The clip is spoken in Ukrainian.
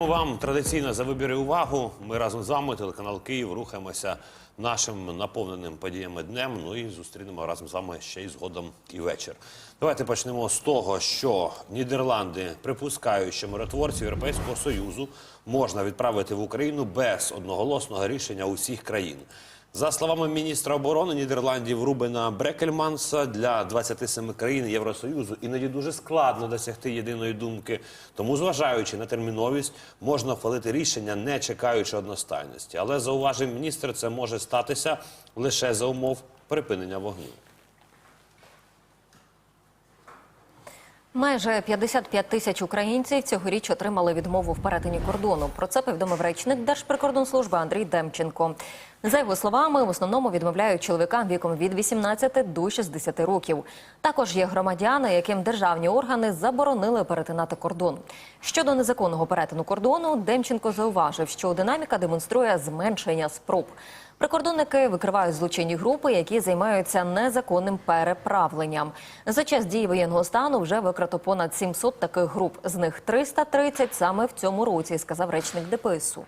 Вам традиційно за вибір і увагу. Ми разом з вами, телеканал Київ, рухаємося нашим наповненим подіями днем. Ну і зустрінемо разом з вами ще й згодом і вечір. Давайте почнемо з того, що Нідерланди припускають, що миротворців Європейського союзу можна відправити в Україну без одноголосного рішення усіх країн. За словами міністра оборони Нідерландів Рубена Брекельманса, для 27 країн Євросоюзу іноді дуже складно досягти єдиної думки. Тому, зважаючи на терміновість, можна ухвалити рішення, не чекаючи одностайності. Але зауважив міністр, це може статися лише за умов припинення вогню. Майже 55 тисяч українців цьогоріч отримали відмову в перетині кордону. Про це повідомив речник Держприкордонслужби Андрій Демченко. За його словами, в основному відмовляють чоловікам віком від 18 до 60 років. Також є громадяни, яким державні органи заборонили перетинати кордон. Щодо незаконного перетину кордону, Демченко зауважив, що динаміка демонструє зменшення спроб. Прикордонники викривають злочинні групи, які займаються незаконним переправленням. За час дії воєнного стану вже викрито понад 700 таких груп. З них 330 саме в цьому році, сказав речник ДПСУ.